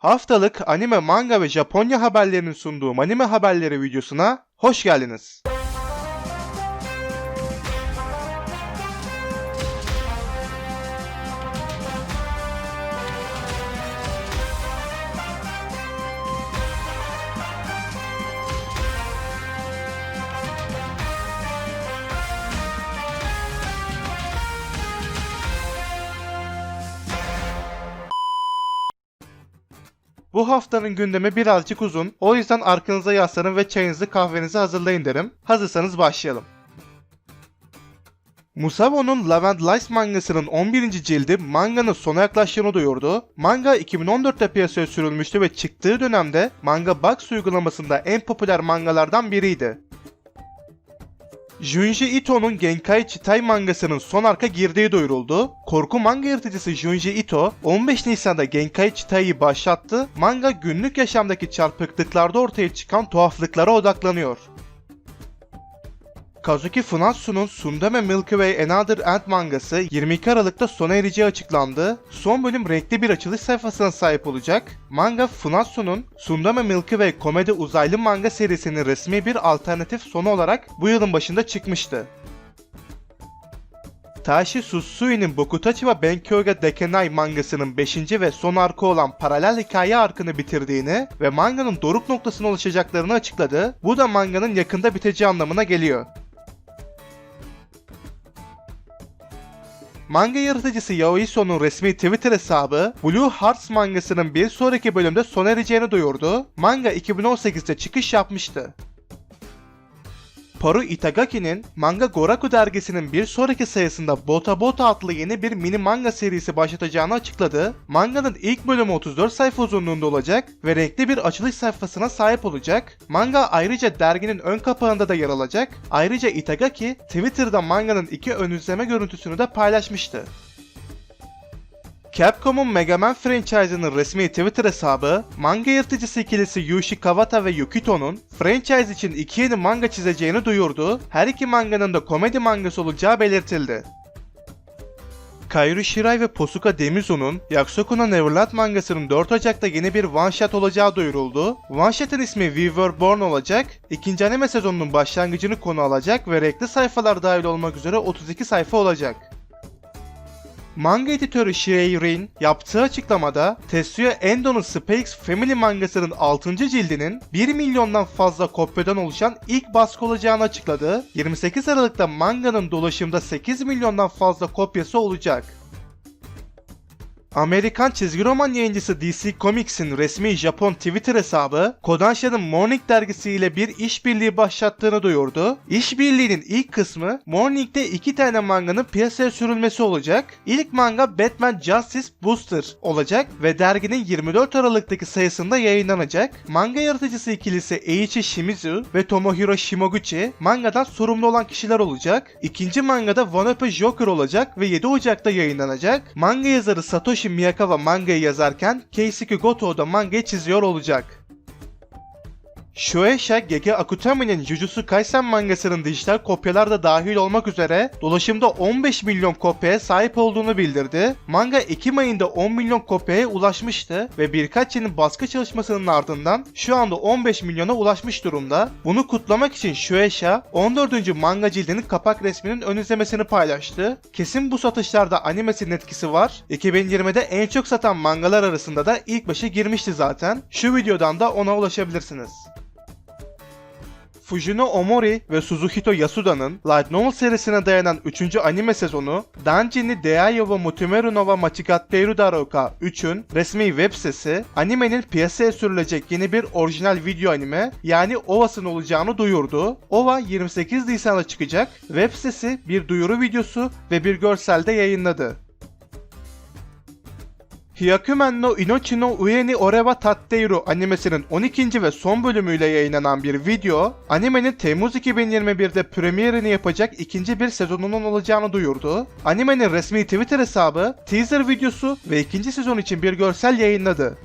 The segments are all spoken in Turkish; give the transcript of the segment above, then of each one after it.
Haftalık anime, manga ve Japonya haberlerinin sunduğu anime haberleri videosuna hoş geldiniz. Bu haftanın gündemi birazcık uzun. O yüzden arkanıza yaslanın ve çayınızı kahvenizi hazırlayın derim. Hazırsanız başlayalım. Musabo'nun Lavend Lice mangasının 11. cildi manganın sona yaklaştığını duyurdu. Manga 2014'te piyasaya sürülmüştü ve çıktığı dönemde Manga Box uygulamasında en popüler mangalardan biriydi. Junji Ito'nun Genkai Chitai mangasının son arka girdiği duyuruldu. Korku manga yaratıcısı Junji Ito 15 Nisan'da Genkai Chitai'yi başlattı. Manga günlük yaşamdaki çarpıklıklarda ortaya çıkan tuhaflıklara odaklanıyor. Kazuki Funatsu'nun Sundame Milky Way Another End mangası 22 Aralık'ta sona ereceği açıklandı. Son bölüm renkli bir açılış sayfasına sahip olacak. Manga Funatsu'nun Sundame Milky Way komedi uzaylı manga serisinin resmi bir alternatif sonu olarak bu yılın başında çıkmıştı. Tashi Susui'nin Bokutachi ve Benkyoga Dekenai mangasının 5. ve son arka olan paralel hikaye arkını bitirdiğini ve manganın doruk noktasına ulaşacaklarını açıkladı. Bu da manganın yakında biteceği anlamına geliyor. Manga yaratıcısı Yaoi So'nun resmi Twitter hesabı Blue Hearts mangasının bir sonraki bölümde sona ereceğini duyurdu. Manga 2018'de çıkış yapmıştı. Paru Itagaki'nin Manga Goraku dergisinin bir sonraki sayısında Bota Bota adlı yeni bir mini manga serisi başlatacağını açıkladı. Manganın ilk bölümü 34 sayfa uzunluğunda olacak ve renkli bir açılış sayfasına sahip olacak. Manga ayrıca derginin ön kapağında da yer alacak. Ayrıca Itagaki Twitter'da manganın iki ön izleme görüntüsünü de paylaşmıştı. Capcom'un Mega Man franchise'ının resmi Twitter hesabı, manga yaratıcısı ikilisi Yushi Kawata ve Yukito'nun franchise için iki yeni manga çizeceğini duyurdu. Her iki manganın da komedi mangası olacağı belirtildi. Kairi Shirai ve Posuka Demizu'nun Yakusoku'na Neverland mangasının 4 Ocak'ta yeni bir one shot olacağı duyuruldu. One shot'ın ismi We Were Born olacak, ikinci anime sezonunun başlangıcını konu alacak ve renkli sayfalar dahil olmak üzere 32 sayfa olacak. Manga editörü Shirei Rin yaptığı açıklamada Tetsuya Endo'nun Space Family mangasının 6. cildinin 1 milyondan fazla kopyadan oluşan ilk baskı olacağını açıkladı. 28 Aralık'ta manganın dolaşımda 8 milyondan fazla kopyası olacak. Amerikan çizgi roman yayıncısı DC Comics'in resmi Japon Twitter hesabı, Kodansha'nın Morning dergisiyle bir işbirliği başlattığını duyurdu. İşbirliğinin ilk kısmı Morning'de iki tane manganın piyasaya sürülmesi olacak. İlk manga Batman Justice Booster olacak ve derginin 24 Aralık'taki sayısında yayınlanacak. Manga yaratıcısı ikilisi Eiichi Shimizu ve Tomohiro Shimoguchi mangadan sorumlu olan kişiler olacak. İkinci mangada One Up Joker olacak ve 7 Ocak'ta yayınlanacak. Manga yazarı Satoshi Miyakawa mangayı yazarken Keisuke Goto da mangayı çiziyor olacak. Shueisha Gege Akutami'nin Jujutsu Kaisen mangasının dijital kopyalar da dahil olmak üzere dolaşımda 15 milyon kopyaya sahip olduğunu bildirdi. Manga Ekim ayında 10 milyon kopyaya ulaşmıştı ve birkaç yılın baskı çalışmasının ardından şu anda 15 milyona ulaşmış durumda. Bunu kutlamak için Shueisha 14. manga cildinin kapak resminin ön izlemesini paylaştı. Kesin bu satışlarda animesinin etkisi var. 2020'de en çok satan mangalar arasında da ilk başa girmişti zaten. Şu videodan da ona ulaşabilirsiniz. Fujino Omori ve Suzuhito Yasuda'nın Light Novel serisine dayanan 3. anime sezonu Danjini Deayo wa Mutemeru no wa Machigatteru Darouka 3'ün resmi web sitesi animenin piyasaya sürülecek yeni bir orijinal video anime yani OVA'sın olacağını duyurdu. OVA 28 Nisan'da çıkacak. Web sitesi bir duyuru videosu ve bir görselde yayınladı. Hyakumen no Inochi no Ue ni Ore wa Tatteiru animesinin 12. ve son bölümüyle yayınlanan bir video, animenin Temmuz 2021'de premierini yapacak ikinci bir sezonunun olacağını duyurdu. Animenin resmi Twitter hesabı, teaser videosu ve ikinci sezon için bir görsel yayınladı.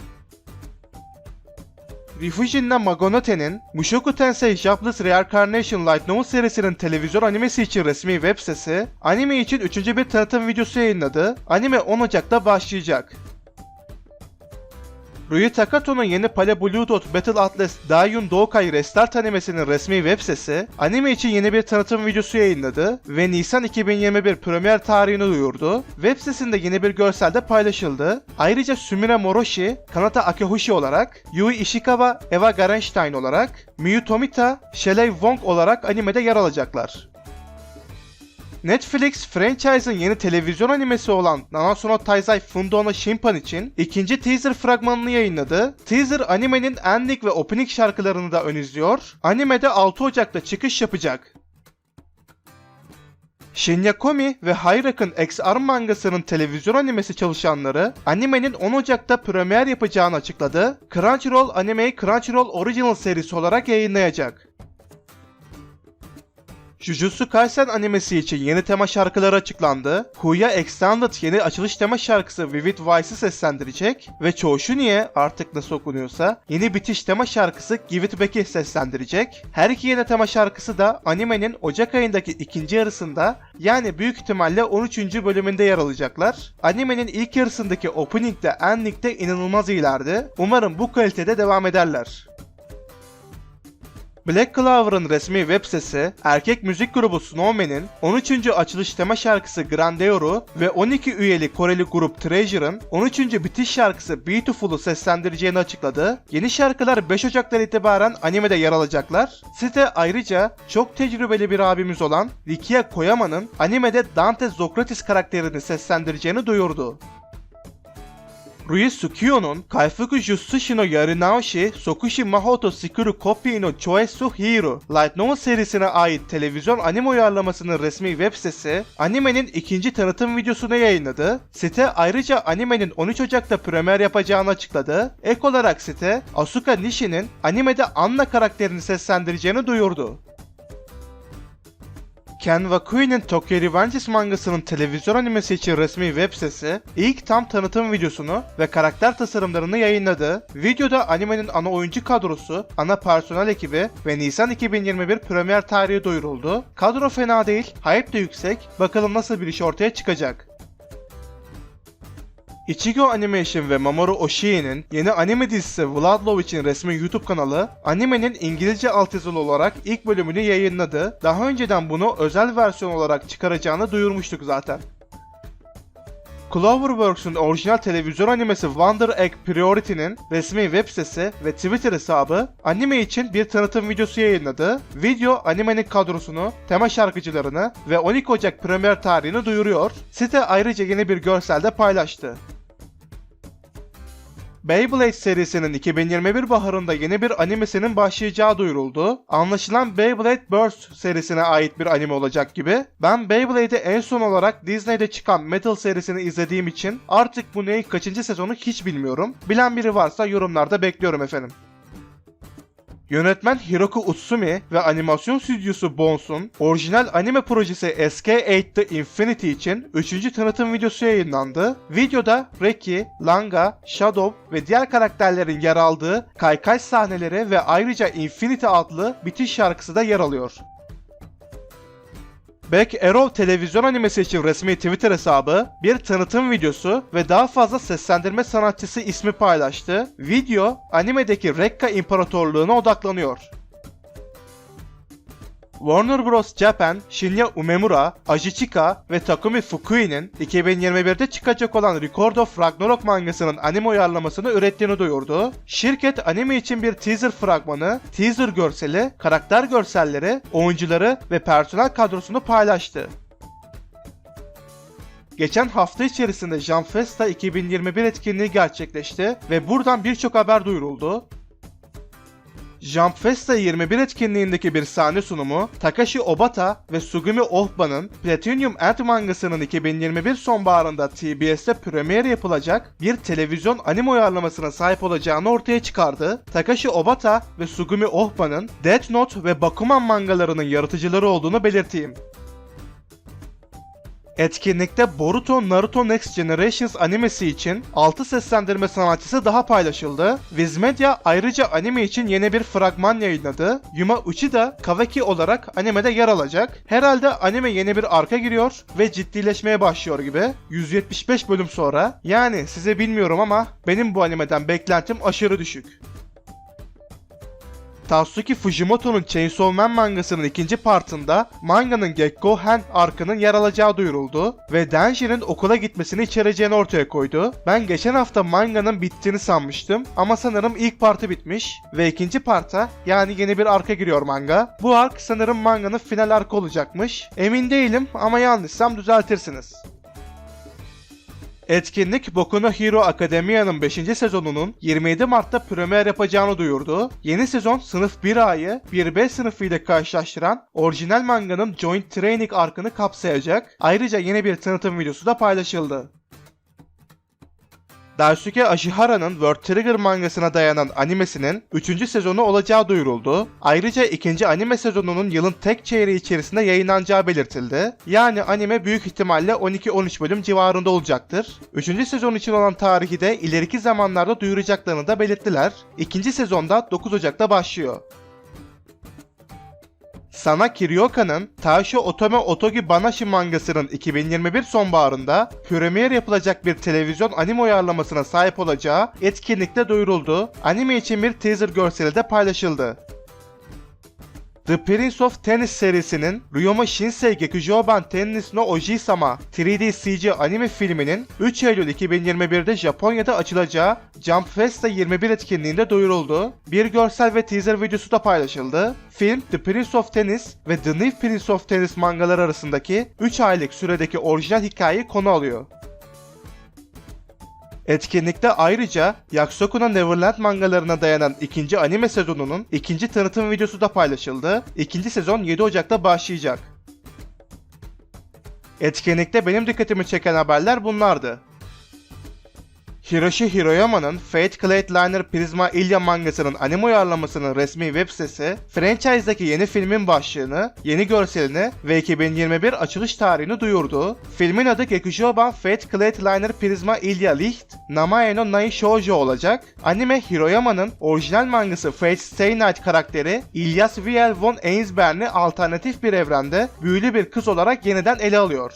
Rifujin'le Magonote'nin Mushoku Tensei Jobless Reincarnation Light Novel serisinin televizyon animesi için resmi web sitesi, anime için üçüncü bir tanıtım videosu yayınladı. Anime 10 Ocak'ta başlayacak. Rui Takato'nun yeni Pale Blue Dot Battle Atlas Daiyun Doukai Restart animesinin resmi web sitesi, anime için yeni bir tanıtım videosu yayınladı ve Nisan 2021 premier tarihini duyurdu. Web sitesinde yeni bir görsel de paylaşıldı. Ayrıca Sumire Moroshi, Kanata Akehoshi olarak, Yui Ishikawa, Eva Garenstein olarak, Miyu Tomita, Shelley Wong olarak animede yer alacaklar. Netflix, franchise'ın yeni televizyon animesi olan Nanasu Taizai Fundo no Shimpan için ikinci teaser fragmanını yayınladı. Teaser animenin ending ve opening şarkılarını da ön izliyor. Animede 6 Ocak'ta çıkış yapacak. Shinya Komi ve Hayrak'ın X-Arm mangasının televizyon animesi çalışanları animenin 10 Ocak'ta premier yapacağını açıkladı. Crunchyroll animeyi Crunchyroll Original serisi olarak yayınlayacak. Jujutsu Kaisen animesi için yeni tema şarkıları açıklandı. Huya Extended yeni açılış tema şarkısı Vivid Vice'ı seslendirecek ve Choshuni'ye artık nasıl okunuyorsa yeni bitiş tema şarkısı Give It Back'i seslendirecek. Her iki yeni tema şarkısı da animenin Ocak ayındaki ikinci yarısında yani büyük ihtimalle 13. bölümünde yer alacaklar. Animenin ilk yarısındaki opening de ending de inanılmaz iyilerdi. Umarım bu kalitede devam ederler. Black Clover'ın resmi web sitesi, erkek müzik grubu Snowman'in 13. açılış tema şarkısı Grandeoru ve 12 üyeli Koreli grup Treasure'ın 13. bitiş şarkısı Beautiful'u seslendireceğini açıkladı. Yeni şarkılar 5 Ocak'tan itibaren animede yer alacaklar. Site ayrıca çok tecrübeli bir abimiz olan Rikia Koyama'nın animede Dante Sokrates karakterini seslendireceğini duyurdu. Rui Tsukio'nun Kaifuku Jutsushi no Yarunaoshi Sokushi Mahoto Sikuru Copy no Choesu Hero Light Novel serisine ait televizyon anime uyarlamasının resmi web sitesi animenin ikinci tanıtım videosunu yayınladı. Site ayrıca animenin 13 Ocak'ta premier yapacağını açıkladı. Ek olarak site Asuka Nishi'nin animede Anna karakterini seslendireceğini duyurdu. Ken Wakui'nin Tokyo Revengers mangasının televizyon animesi için resmi web sitesi ilk tam tanıtım videosunu ve karakter tasarımlarını yayınladı. Videoda animenin ana oyuncu kadrosu, ana personel ekibi ve Nisan 2021 premier tarihi duyuruldu. Kadro fena değil, hype de yüksek. Bakalım nasıl bir iş ortaya çıkacak. Ichigo Animation ve Mamoru Oshii'nin yeni anime dizisi Bloodlove için resmi YouTube kanalı, animenin İngilizce altyazılı olarak ilk bölümünü yayınladı. Daha önceden bunu özel versiyon olarak çıkaracağını duyurmuştuk zaten. Cloverworks'un orijinal televizyon animesi Wonder Egg Priority'nin resmi web sitesi ve Twitter hesabı anime için bir tanıtım videosu yayınladı. Video animenin kadrosunu, tema şarkıcılarını ve 12 Ocak premier tarihini duyuruyor. Site ayrıca yeni bir görsel de paylaştı. Beyblade serisinin 2021 baharında yeni bir animesinin başlayacağı duyuruldu. Anlaşılan Beyblade Burst serisine ait bir anime olacak gibi. Ben Beyblade'i en son olarak Disney'de çıkan Metal serisini izlediğim için artık bu neyin kaçıncı sezonu hiç bilmiyorum. Bilen biri varsa yorumlarda bekliyorum efendim. Yönetmen Hiroki Utsumi ve animasyon stüdyosu Bones'un orijinal anime projesi SK8 The Infinity için 3. tanıtım videosu yayınlandı. Videoda Reki, Langa, Shadow ve diğer karakterlerin yer aldığı kaykay sahneleri ve ayrıca Infinity adlı bitiş şarkısı da yer alıyor. Back Arrow televizyon animesi için resmi Twitter hesabı bir tanıtım videosu ve daha fazla seslendirme sanatçısı ismi paylaştı. Video animedeki Rekka İmparatorluğu'na odaklanıyor. Warner Bros. Japan, Shinya Umemura, Ajichika ve Takumi Fukui'nin 2021'de çıkacak olan Record of Ragnarok mangasının anime uyarlamasını ürettiğini duyurdu. Şirket anime için bir teaser fragmanı, teaser görseli, karakter görselleri, oyuncuları ve personel kadrosunu paylaştı. Geçen hafta içerisinde Janfesta 2021 etkinliği gerçekleşti ve buradan birçok haber duyuruldu. Jump Festa 21 etkinliğindeki bir sahne sunumu, Takashi Obata ve Sugumi Ohba'nın Platinum End mangasının 2021 sonbaharında TBS'te premier yapılacak bir televizyon anime uyarlamasına sahip olacağını ortaya çıkardı. Takashi Obata ve Sugumi Ohba'nın Death Note ve Bakuman mangalarının yaratıcıları olduğunu belirteyim. Etkinlikte Boruto Naruto Next Generations animesi için 6 seslendirme sanatçısı daha paylaşıldı. Viz Media ayrıca anime için yeni bir fragman yayınladı. Yuma Uchida Kawaki olarak animede yer alacak. Herhalde anime yeni bir arka giriyor ve ciddileşmeye başlıyor gibi. 175 bölüm sonra. Yani size bilmiyorum ama benim bu animeden beklentim aşırı düşük. Tatsuki Fujimoto'nun Chainsaw Man mangasının ikinci partında manganın Gekko Hen arkının yer alacağı duyuruldu ve Denji'nin okula gitmesini içereceğini ortaya koydu. Ben geçen hafta manganın bittiğini sanmıştım ama sanırım ilk partı bitmiş ve ikinci parta yani yeni bir arka giriyor manga. Bu ark sanırım manganın final arkı olacakmış. Emin değilim ama yanlışsam düzeltirsiniz. Etkinlik Boku no Hero Academia'nın 5. sezonunun 27 Mart'ta premier yapacağını duyurdu. Yeni sezon sınıf 1A'yı 1B sınıfı ile karşılaştıran orijinal manganın Joint Training arkını kapsayacak. Ayrıca yeni bir tanıtım videosu da paylaşıldı. Daisuke Ashihara'nın World Trigger mangasına dayanan animesinin 3. sezonu olacağı duyuruldu. Ayrıca ikinci anime sezonunun yılın tek çeyreği içerisinde yayınlanacağı belirtildi. Yani anime büyük ihtimalle 12-13 bölüm civarında olacaktır. 3. sezon için olan tarihi de ileriki zamanlarda duyuracaklarını da belirttiler. İkinci sezonda 9 Ocak'ta başlıyor. Sana Kiryoka'nın Taisho Otome Otogi Banashi mangasının 2021 sonbaharında premier yapılacak bir televizyon anime uyarlamasına sahip olacağı etkinlikte duyuruldu. Anime için bir teaser görseli de paylaşıldı. The Prince of Tennis serisinin Ryoma Shinsei Gekujouban Tennis no Oji-sama 3D CG anime filminin 3 Eylül 2021'de Japonya'da açılacağı Jump Festa 21 etkinliğinde duyuruldu. Bir görsel ve teaser videosu da paylaşıldı. Film The Prince of Tennis ve The New Prince of Tennis mangaları arasındaki 3 aylık süredeki orijinal hikayeyi konu alıyor. Etkinlikte ayrıca Yakusoku'nun Neverland mangalarına dayanan ikinci anime sezonunun ikinci tanıtım videosu da paylaşıldı. İkinci sezon 7 Ocak'ta başlayacak. Etkinlikte benim dikkatimi çeken haberler bunlardı. Hiroshi Hiroyama'nın Fate Clade Liner Prisma Ilya mangasının anime uyarlamasının resmi web sitesi, franchise'daki yeni filmin başlığını, yeni görselini ve 2021 açılış tarihini duyurdu. Filmin adı Gekujouban Fate Clade Liner Prisma Ilya Licht, Namae no Nai Shoujo olacak. Anime Hiroyama'nın orijinal mangası Fate Stay Night karakteri Ilyas Viel von Einsbern'i alternatif bir evrende büyülü bir kız olarak yeniden ele alıyor.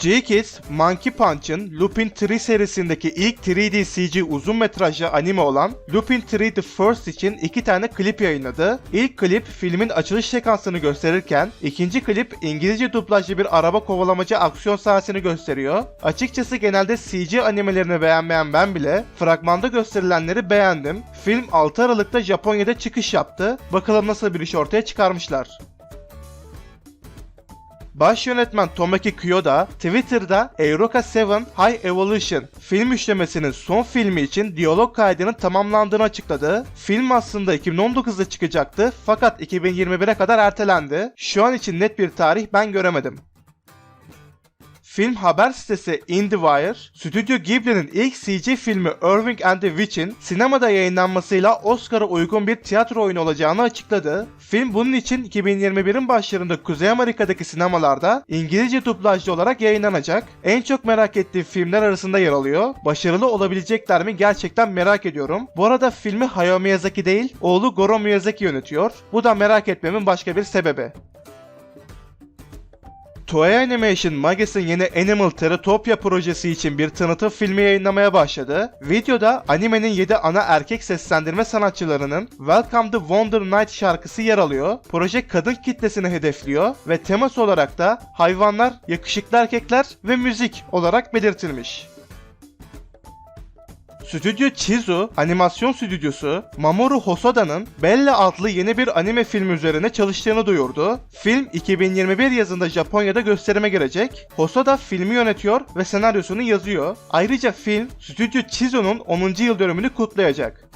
G-Kids, Monkey Punch'ın Lupin 3 serisindeki ilk 3D CG uzun metrajlı anime olan Lupin 3 The First için iki tane klip yayınladı. İlk klip filmin açılış sekansını gösterirken ikinci klip İngilizce dublajlı bir araba kovalamacı aksiyon sahnesini gösteriyor. Açıkçası genelde CG animelerini beğenmeyen ben bile fragmanda gösterilenleri beğendim. Film 6 Aralık'ta Japonya'da çıkış yaptı. Bakalım nasıl bir iş ortaya çıkarmışlar. Baş yönetmen Tomoki Kyoda, Twitter'da Euroka 7 High Evolution film üçlemesinin son filmi için diyalog kaydının tamamlandığını açıkladı. Film aslında 2019'da çıkacaktı fakat 2021'e kadar ertelendi. Şu an için net bir tarih ben göremedim. Film haber sitesi IndieWire, Stüdyo Ghibli'nin ilk CG filmi Irving and the Witch'in sinemada yayınlanmasıyla Oscar'a uygun bir tiyatro oyunu olacağını açıkladı. Film bunun için 2021'in başlarında Kuzey Amerika'daki sinemalarda İngilizce dublajlı olarak yayınlanacak. En çok merak ettiğim filmler arasında yer alıyor. Başarılı olabilecekler mi gerçekten merak ediyorum. Bu arada filmi Hayao Miyazaki değil, oğlu Goro Miyazaki yönetiyor. Bu da merak etmemin başka bir sebebi. Toei Animation Mages'in yeni Animal Teratopia projesi için bir tanıtım filmi yayınlamaya başladı. Videoda animenin 7 ana erkek seslendirme sanatçılarının Welcome to Wonder Night şarkısı yer alıyor. Proje kadın kitlesini hedefliyor ve teması olarak da hayvanlar, yakışıklı erkekler ve müzik olarak belirtilmiş. Stüdyo Chizu, animasyon stüdyosu Mamoru Hosoda'nın Bella adlı yeni bir anime filmi üzerine çalıştığını duyurdu. Film 2021 yazında Japonya'da gösterime girecek. Hosoda filmi yönetiyor ve senaryosunu yazıyor. Ayrıca film Stüdyo Chizu'nun 10. yıl dönümünü kutlayacak.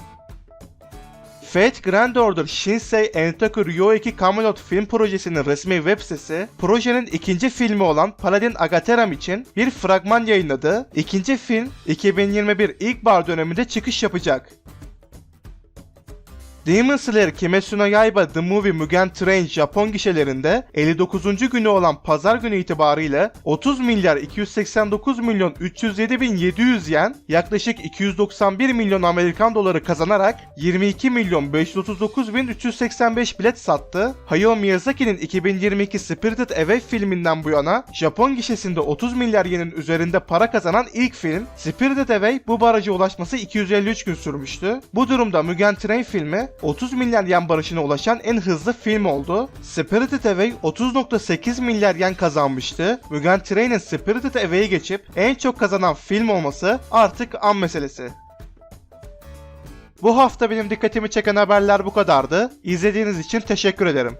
Fate Grand Order Shinsei Entaku Ryoeki Camelot film projesinin resmi web sitesi, projenin ikinci filmi olan Paladin Agateram için bir fragman yayınladı. İkinci film 2021 ilkbahar döneminde çıkış yapacak. Demon Slayer Kimetsu no Yaiba The Movie Mugen Train Japon gişelerinde 59. günü olan pazar günü itibariyle 30 milyar 289 milyon 307 bin 700 yen yaklaşık 291 milyon Amerikan doları kazanarak 22 milyon 539 bin 385 bilet sattı. Hayao Miyazaki'nin 2022 Spirited Away filminden bu yana Japon gişesinde 30 milyar yenin üzerinde para kazanan ilk film. Spirited Away bu baraja ulaşması 253 gün sürmüştü. Bu durumda Mugen Train filmi 30 milyar yen barışına ulaşan en hızlı film oldu. Spirited Away 30.8 milyar yen kazanmıştı. Mugen Train'in Spirited Away'i geçip en çok kazanan film olması artık an meselesi. Bu hafta benim dikkatimi çeken haberler bu kadardı. İzlediğiniz için teşekkür ederim.